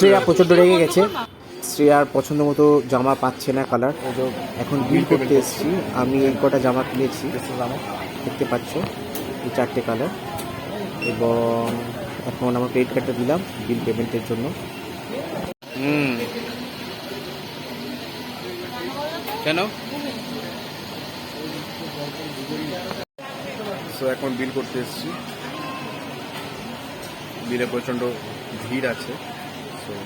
শ্রেয়া প্রচণ্ড রেগে গেছে। শ্রেয়ার পছন্দ মতো জামা পাচ্ছে না কালার এখন বিল করতে এসেছি। আমি এই কটা জামা কিনেছি। দেখতে পাচ্ছ এই চারটে কালার এবং এখন আমার ক্রেডিট কার্ডটা দিলাম বিল পেমেন্টের জন্য। হুম। কেন? সো এখন বিল করতে এসেছি। বিলে প্রচণ্ড ভিড় আছে। সো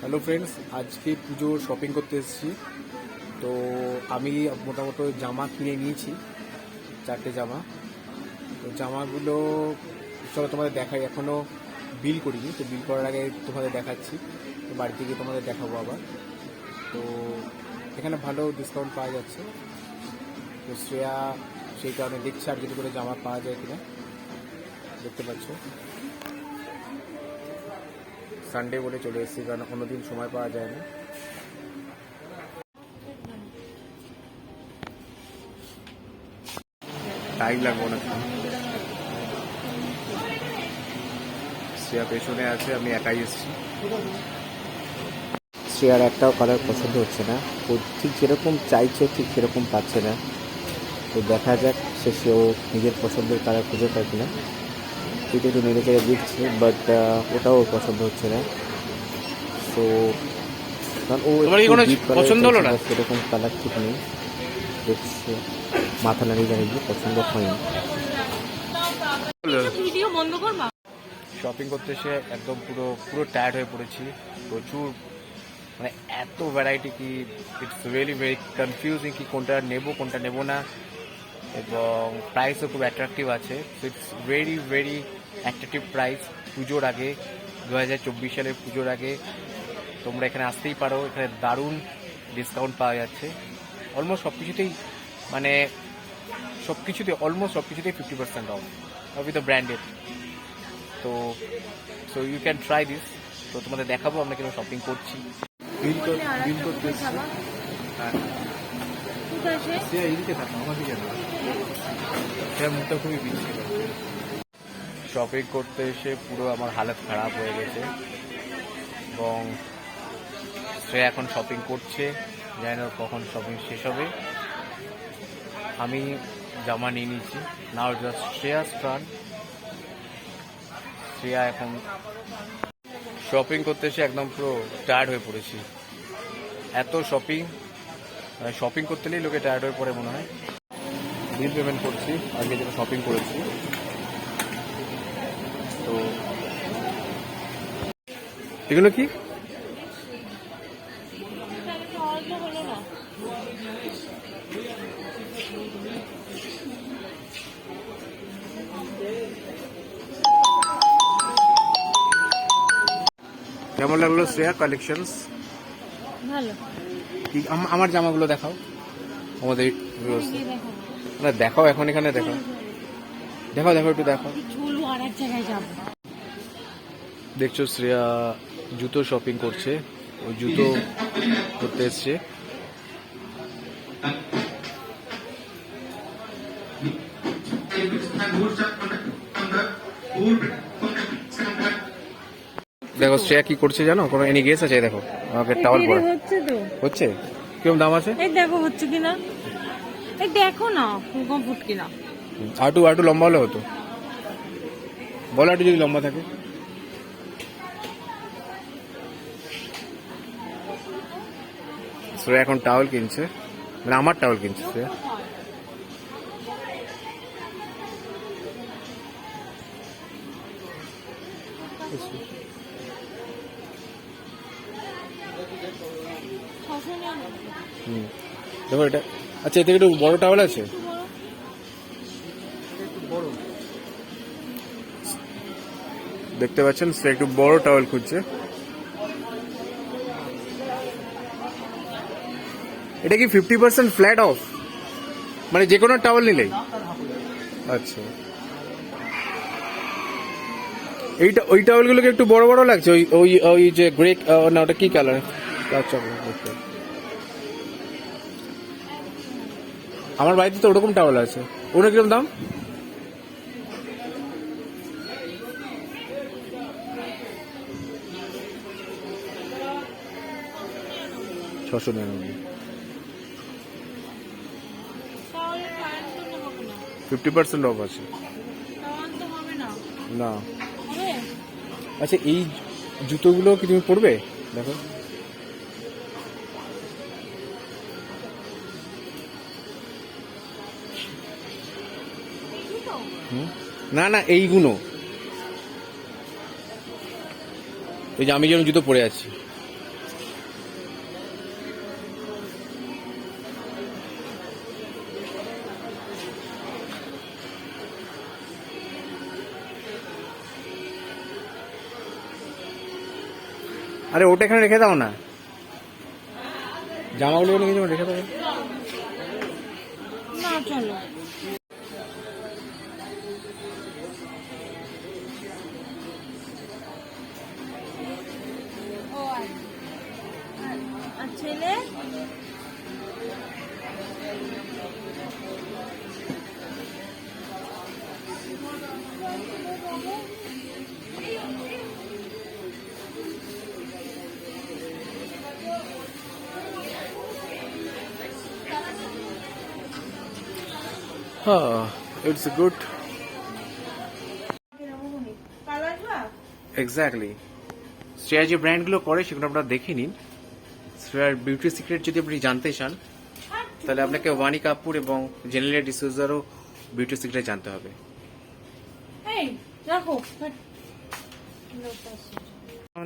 হ্যালো ফ্রেন্ডস আজকে পুজোর শপিং করতে এসেছি। তো আমি মোটামুটি জামা কিনে নিয়েছি, চারটে জামা। তো জামাগুলো চলো তোমাদের দেখাই এখনও বিল করিনি, তো বিল করার আগে তোমাদের দেখাচ্ছি। তো বাড়িতে গিয়ে তোমাদের দেখাবো আবার। তো এখানে ভালো ডিসকাউন্ট পাওয়া যাচ্ছে। তো শ্রেয়া সেই কারণে দেখছে আর যদি করে জামা পাওয়া যায় কিনা। দেখতে পাচ্ছ। সানডে বলে চলে এসেছি, কারণ অন্যদিন সময় পাওয়া যায় না। টাইম লাগবে না শ্রেয়া পেছনে আছে, আমি একাই এসেছি। শ্রেয়ার একটাও কালার পছন্দ হচ্ছে না। ও ঠিক যেরকম চাইছে, ঠিক সেরকম পাচ্ছে না। তো দেখা যাক, শেষে ও নিজের পছন্দের কালার খুঁজে পায় কিনা। সেটা একটু নেড়ে চেড়ে দিচ্ছে বাট ওটাও ওর পছন্দ হচ্ছে না। কারণ ও colour পছন্দ হলো না? সেরকম কালার ঠিক নেই। দেখছে মাথা নাড়িয়ে জানিয়ে পছন্দ হয়নি। ভিডিও বন্ধ করবা? শপিং করতে এসে একদম পুরো পুরো টায়ার্ড হয়ে পড়েছি। প্রচুর মানে এত ভ্যারাইটি কি ইটস রিয়েলি ভেরি কনফিউজিং কি কোনটা নেব কোনটা নেব না। এবং প্রাইসও খুব অ্যাট্রাকটিভ আছে। It's very very attractive price পুজোর আগে দু হাজার চব্বিশ সালের পুজোর আগে তোমরা এখানে আসতেই পারো। এখানে দারুণ ডিসকাউন্ট পাওয়া যাচ্ছে। অলমোস্ট সব কিছুতেই মানে সব কিছুতে অলমোস্ট সব কিছুতেই fifty percent off with the branded তো so you can try this তো তোমাদের দেখাবো আমরা কীরকম শপিং করছি। বিল বিল করতে হ্যাঁ। কোথায় সে? থাকো আমাকে মুখটা খুবই বিচ্ছিল শপিং করতে এসে পুরো আমার হালত খারাপ হয়ে গেছে। এবং সে এখন শপিং করছে, জানি না কখন শপিং শেষ হবে। আমি জামা নিয়ে নিয়েছি। Now just Shreya turn Shreya এখন শপিং করতে এসে একদম পুরো টায়ার্ড হয়ে পড়েছি। এত শপিং শপিং করতে গেলেই লোকে টায়ার্ড হয়ে পড়ে মনে হয়। বিল পেমেন্ট করছি, আগে যেটা শপিং করেছি। এগুলো কি? কেমন লাগল শ্রেয়া কালেকশনস ভালো। কি আম- আমার জামাগুলো দেখাও। আমাদের না দেখাও এখন এখানে দেখাও। দেখাও দেখো একটু যাব। দেখছ শ্রেয়া জুতো শপিং করছে ওই জুতো করতে এসছে। দেখো শ্রেয়া কি করছে জানো? কোনো এনি গেস আছে? দেখো আমাকে টাওয়াল পরে। হচ্ছে তো। হচ্ছে? কীরকম দাম আছে? এই দেখো হচ্ছে কিনা? এই দেখো না কম ফুট কিনা আটু আটু লম্বা হলে হতো। বলো আটু যদি লম্বা থাকে। শ্রেয়া এখন টাওয়াল কিনছে। মানে আমার টাওয়াল কিনছে শ্রেয়া দেখো এটা আচ্ছা এতে একটু বড় টাওয়াল আছে? দেখতে পাচ্ছেন, সে একটু বড় টাওয়াল খুঁজছে। এটা কি ফিফটি পার্সেন্ট ফ্ল্যাট অফ মানে যে কোনো টাওয়াল নিলেই আচ্ছা। এইটা ওই টাওয়ালগুলোকে একটু বড় বড় লাগছে? ওই ওই ওই যে গ্রে না, ওটা কি কালার আচ্ছা। আমার বাড়িতে তো ওরকম টাওয়াল আছে। ওটা কীরকম দাম? ছশো নিরানব্বই তাহলে প্যান্ট তো নেব না ফিফটি পার্সেন্ট অফ আছে। না। আচ্ছা এই জুতোগুলো কি তুমি পরবে? দেখো? না না, এইগুলো। এই যে আমি যেরকম জুতো পরে আছি। আরে ওটা এখানে রেখে দাও না। জামাগুলো এখানে কিছু রেখে দাও। না চলো। ইটস গুড এক্স্যাক্টলি শ্রেয়া যে ব্র্যান্ডগুলো করে সেগুলো আপনারা দেখে নিন। শ্রেয়ার বিউটি সিক্রেট যদি আপনি জানতে চান তাহলে আপনাকে ওয়ানি কাপুর এবং জেনারেল ডিসোজারও বিউটি সিক্রেট জানতে হবে।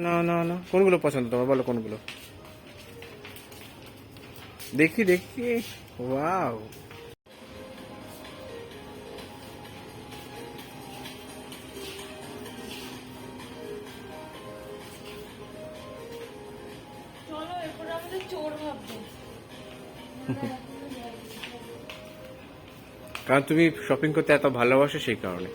না না না কোনগুলো পছন্দ তোমার? বলো কোনগুলো। দেখি দেখি। ওয়াও কারণ তুমি শপিং করতে এত ভালোবাসো সেই কারণে।